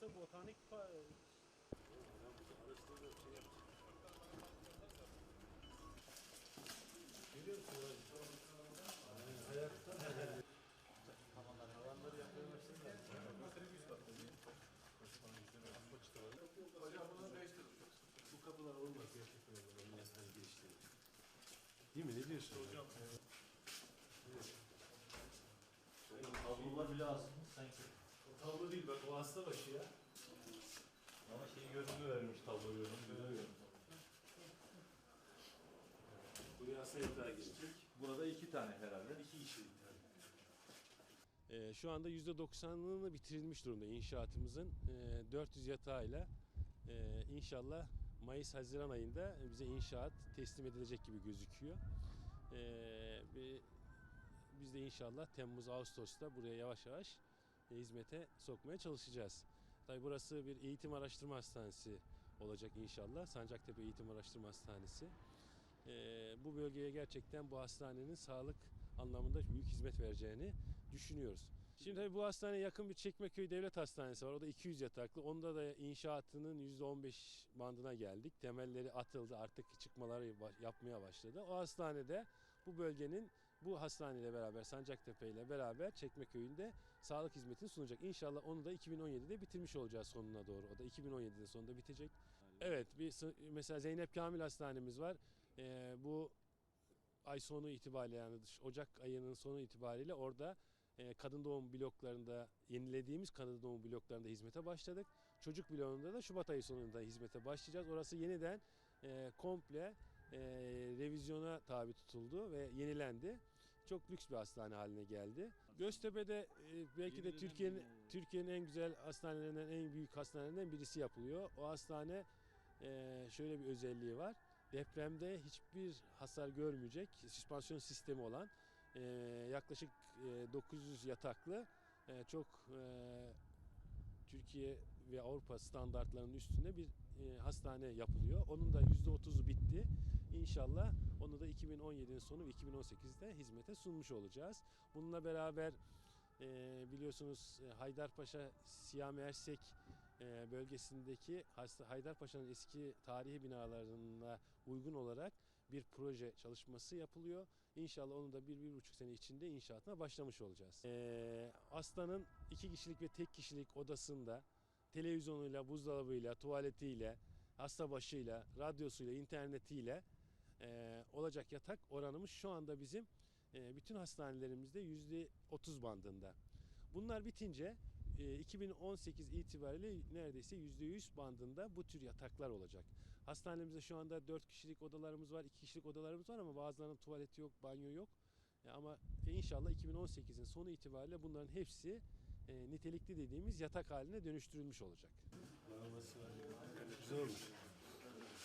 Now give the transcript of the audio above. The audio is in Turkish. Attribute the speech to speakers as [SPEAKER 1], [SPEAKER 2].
[SPEAKER 1] Burası botanik.
[SPEAKER 2] Hocam bunu değiştirdik. Bu kapılar olmaz gerçekten olmaz. Değil mi? Ne diyorsun hocam?
[SPEAKER 3] Tablolar bile az sanki.
[SPEAKER 2] O tablo değil bak o hasta başı ya.
[SPEAKER 3] Ama şey görüntü vermiş tablo görüntü.
[SPEAKER 2] Buraya hasta yatağa gelecek.
[SPEAKER 3] Burada iki tane herhalde.
[SPEAKER 2] İki kişilik tane.
[SPEAKER 1] Ee, şu anda %90'ını bitirilmiş durumda inşaatımızın. Ee, 400 yatağıyla e, inşallah Mayıs-Haziran ayında bize inşaat teslim edilecek gibi gözüküyor. Ve biz de inşallah Temmuz-Ağustos'ta buraya yavaş yavaş e, hizmete sokmaya çalışacağız. Tabii burası bir eğitim araştırma hastanesi olacak inşallah. Sancaktepe Eğitim Araştırma Hastanesi. Ee, bu bölgeye gerçekten bu hastanenin sağlık anlamında büyük hizmet vereceğini düşünüyoruz. Şimdi tabii bu hastaneye yakın bir Çekmeköy Devlet Hastanesi var. O da 200 yataklı. Onda da inşaatının %15 bandına geldik. Temelleri atıldı. Artık çıkmaları yapmaya başladı. O hastanede bu bölgenin bu hastaneyle beraber Sancaktepe ile beraber Çekmeköy'ünde sağlık hizmetini sunacak. İnşallah onu da 2017'de bitirmiş olacağız sonuna doğru. O da 2017'de sonunda bitecek. Evet bir mesela Zeynep Kamil Hastanemiz var. Ee, bu ay sonu itibariyle yani Ocak ayının sonu itibariyle orada e, kadın doğum bloklarında yenilediğimiz kadın doğum bloklarında hizmete başladık. Çocuk bloğunda da Şubat ayı sonunda hizmete başlayacağız. Orası yeniden e, komple e, revizyona tabi tutuldu ve yenilendi. Çok lüks bir hastane haline geldi. Göztepe'de e, belki de Türkiye'nin Türkiye'nin en güzel hastanelerinden, en büyük hastanelerinden birisi yapılıyor. O hastane e, şöyle bir özelliği var. Depremde hiçbir hasar görmeyecek süspansiyon sistemi olan e, yaklaşık e, 900 yataklı e, çok e, Türkiye ve Avrupa standartlarının üstünde bir e, hastane yapılıyor. Onun da %30'u bitti. İnşallah onu da 2017'nin sonu ve 2018'de hizmete sunmuş olacağız. Bununla beraber e, biliyorsunuz e, Haydarpaşa Siyami Ersek e, bölgesindeki Haydarpaşa'nın eski tarihi binalarına uygun olarak bir proje çalışması yapılıyor. İnşallah onu da bir, bir buçuk sene içinde inşaatına başlamış olacağız. E, hastanın iki kişilik ve tek kişilik odasında televizyonuyla, buzdolabıyla, tuvaletiyle, hasta başıyla, radyosuyla, internetiyle e, olacak yatak oranımız şu anda bizim e, bütün hastanelerimizde yüzde 30 bandında. Bunlar bitince e, 2018 itibariyle neredeyse yüzde 100 bandında bu tür yataklar olacak. Hastanemizde şu anda 4 kişilik odalarımız var, 2 kişilik odalarımız var ama bazılarının tuvaleti yok, banyo yok. E, ama inşallah 2018'in sonu itibariyle bunların hepsi e, nitelikli dediğimiz yatak haline dönüştürülmüş olacak.
[SPEAKER 2] Güzel olmuş.